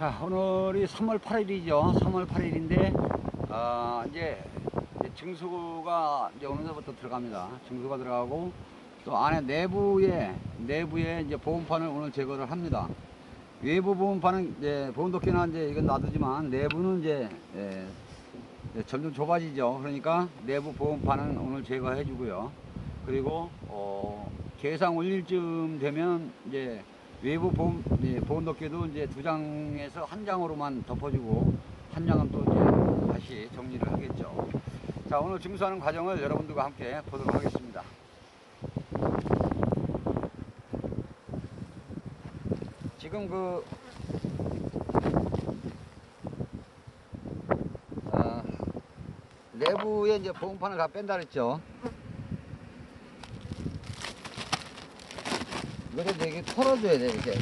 자, 오늘이 3월 8일이죠. 3월 8일인데, 아, 이제, 증수가 이제 오늘부터 들어갑니다. 증수가 들어가고, 또 안에 내부에, 내부에 이제 보온판을 오늘 제거를 합니다. 외부 보온판은 이제 보온도끼나 이제 이건 놔두지만 내부는 이제, 예, 예, 점점 좁아지죠. 그러니까 내부 보온판은 오늘 제거해 주고요. 그리고, 어, 계상 올릴 쯤 되면 이제 외부 보온, 예, 보온도끼도 이제 두 장에서 한 장으로만 덮어주고 한 장은 또 이제 다시 정리를 하겠죠. 자, 오늘 증수하는 과정을 여러분들과 함께 보도록 하겠습니다. 지금 그, 아, 내부에 이제 보온판을 다 뺀다 그랬죠. 이거를 이제 이렇게 털어줘야 돼, 이렇게.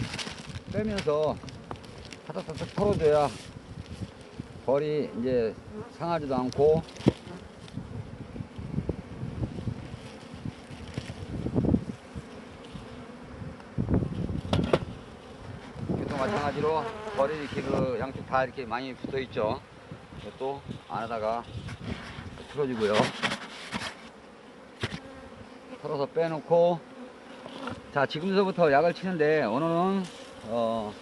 빼면서 타닥타닥 털어줘야 벌이 이제 상하지도 않고 이것도 마찬가지로 벌이 이렇게 그 양쪽 다 이렇게 많이 붙어 있죠. 이것도 안에다가 풀어주고요. 털어서 빼놓고 자 지금서부터 약을 치는데 오늘은 어,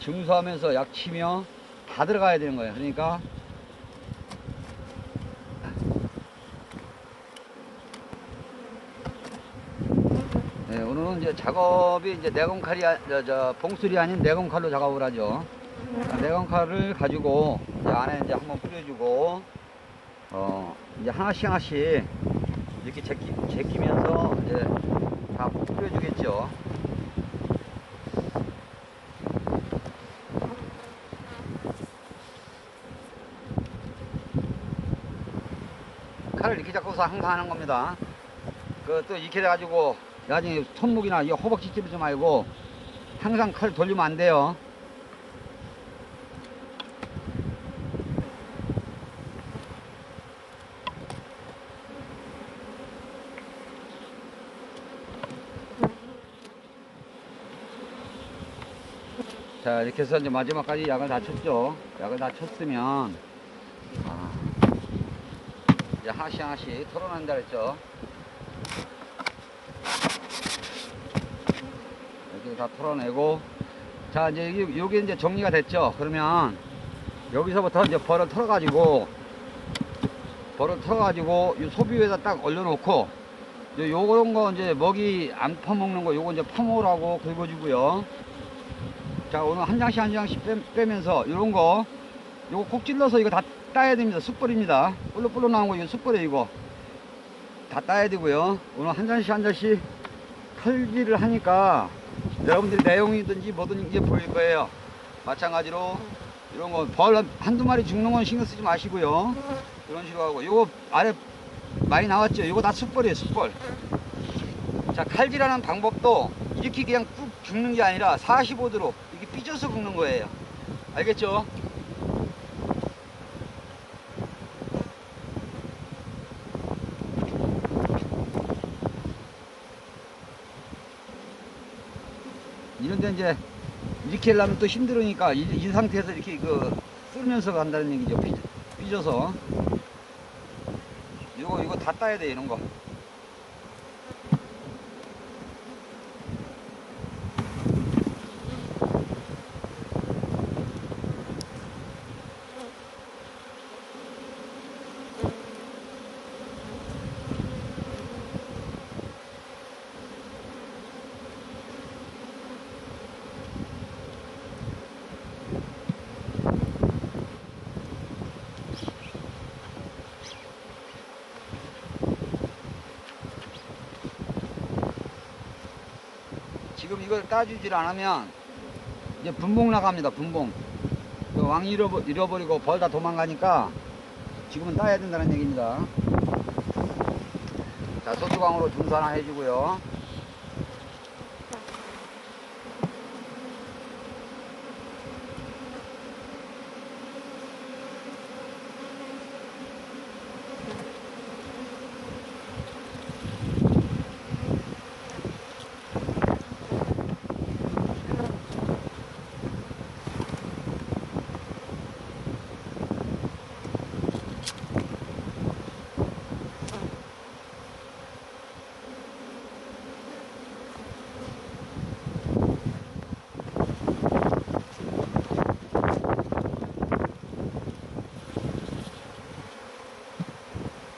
증수하면서 약 치며 다 들어가야 되는 거예요. 그러니까 네, 오늘은 이제 작업이 이제 내건칼이 아- 저, 저 봉술이 아닌 내건칼로 작업을 하죠. 자, 내건칼을 가지고 이제 안에 이제 한번 뿌려주고 어 이제 하나씩 하나씩 이렇게 제끼, 제끼면서 이제 다 뿌려주겠죠. 칼을 이렇게 잡고서 항상 하는 겁니다. 그또 이렇게 돼가지고 나중에 손목이나 이 허벅지 찌르지 말고 항상 칼 돌리면 안 돼요. 자 이렇게 해서 이제 마지막까지 약을 다 쳤죠. 약을 다 쳤으면 아, 이제 하나씩 하나씩 털어낸다 그랬죠. 이렇게 다 털어내고 자 이제 여기, 여기 이제 정리가 됐죠. 그러면 여기서부터 이제 벌을 털어 가지고 벌을 털어 가지고 이 소비에다 딱 올려놓고 요런 거 이제 먹이 안 퍼먹는 거 요거 이제 퍼먹으라고 긁어주고요. 자 오늘 한 장씩 한 장씩 빼, 빼면서 이런 거 요거 콕 찔러서 이거 다 따야 됩니다. 숯벌입니다. 볼록볼록 나온 거 이거 숯벌이에요 이거 다 따야 되고요. 오늘 한 장씩 한 장씩 칼질을 하니까 여러분들이 내용이든지 뭐든 이게 보일 거예요. 마찬가지로 이런 거벌 한두 마리 죽는 건 신경 쓰지 마시고요. 이런 식으로 하고 요거 아래 많이 나왔죠? 요거 다 숯벌이에요 숯벌 자 칼질하는 방법도 이렇게 그냥 꾹 굽는 게 아니라 45도로 이렇게 삐져서 굽는 거예요. 알겠죠? 이런데 이제 이렇게 하려면 또 힘들으니까 이, 이 상태에서 이렇게 그 쓸면서 간다는 얘기죠. 삐, 삐져서. 이거 이거 다 따야 돼 이런 거 지금 이걸 따주질 않으면 이제 분봉 나갑니다 분봉. 그 왕 잃어버, 잃어버리고 벌다 도망가니까 지금은 따야 된다는 얘기입니다. 자 소뚜광으로 하나 해주고요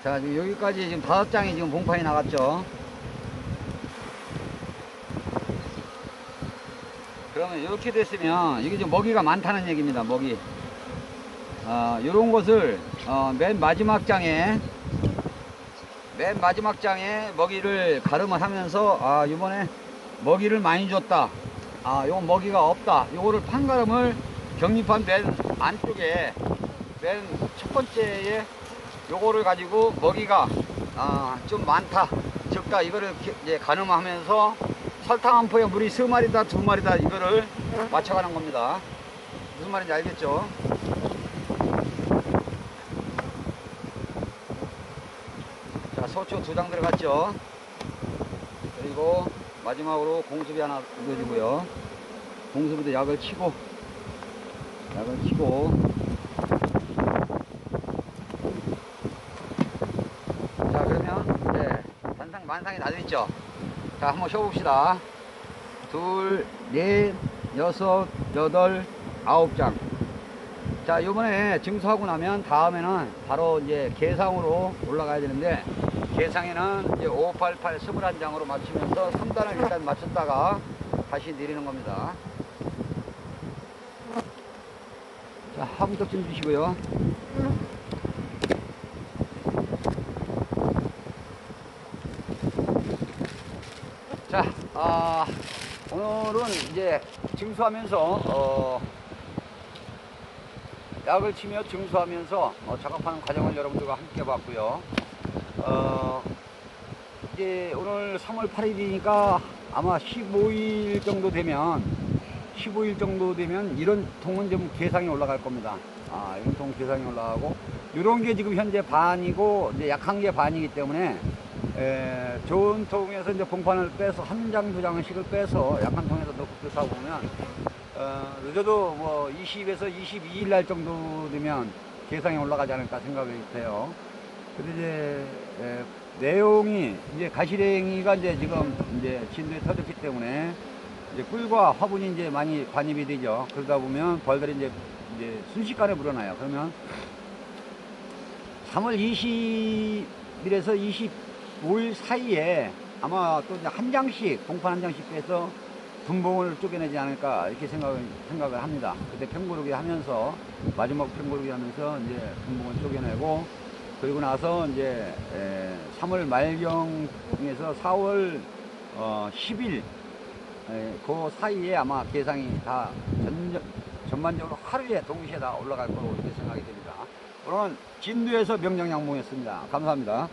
자, 지금 여기까지 지금 다섯 장이 지금 봉판이 나갔죠. 그러면 이렇게 됐으면 이게 지금 먹이가 많다는 얘기입니다. 먹이. 아, 요런 것을 어, 맨 마지막 장에 맨 마지막 장에 먹이를 가름을 하면서 아, 이번에 먹이를 많이 줬다. 아, 요 먹이가 없다. 요거를 판가름을 격립한 맨 안쪽에 맨 첫 번째에 요거를 가지고 먹이가 아, 좀 많다, 적다 이거를 기- 이제 가늠하면서 설탕 한 포에 물이 세 마리다, 두 마리다 이거를 맞춰가는 겁니다. 무슨 말인지 알겠죠? 자, 소초 두 장 들어갔죠? 그리고 마지막으로 공수비 하나 넣어주고요. 공수비도 약을 치고, 약을 치고, 자, 그러면 이제 만상이 다 돼있죠? 자, 한번 쉬어봅시다. 둘, 넷, 여섯, 여덟, 아홉 장. 자, 요번에 증수하고 나면 다음에는 바로 이제 계상으로 올라가야 되는데, 계상에는 이제 5, 8, 8, 21장으로 맞추면서 3단을 일단 맞췄다가 다시 내리는 겁니다. 자, 하부떡 좀 주시고요. 자, 아, 오늘은 이제 증수하면서, 어, 약을 치며 증수하면서 어, 작업하는 과정을 여러분들과 함께 봤고요. 어, 이제 오늘 3월 8일이니까 아마 15일 정도 되면 15일 정도 되면 이런 통은 좀 계상이 올라갈 겁니다. 아, 이런 통 계상이 올라가고 이런 게 지금 현재 반이고 이제 약한 게 반이기 때문에 에, 좋은 통에서 이제 봉판을 빼서 한 장 두 장씩을 빼서 약한 통에서 넣고 그렇다 보면 어, 늦어도 뭐 20에서 22일 날 정도 되면 계상이 올라가지 않을까 생각이 돼요. 근데 이제 에, 내용이 이제 가시랭이가 이제 지금 이제 진도에 터졌기 때문에 이제 꿀과 화분이 이제 많이 반입이 되죠. 그러다 보면 벌들이 이제 이제 순식간에 불어나요. 그러면 3월 20일에서 25일 사이에 아마 또 한 장씩 봉판 한 장씩 빼서 분봉을 쪼개내지 않을까 이렇게 생각을 생각을 합니다. 그때 평고르기 하면서 마지막 평고르기 하면서 이제 분봉을 쪼개내고 그리고 나서 이제 에, 3월 말경에서 4월 어, 10일 에, 그 사이에 아마 계상이 다 전, 전반적으로 하루에 동시에 다 올라갈 거로 이렇게 생각이 됩니다. 오늘은 진도에서 명령양봉이었습니다. 감사합니다.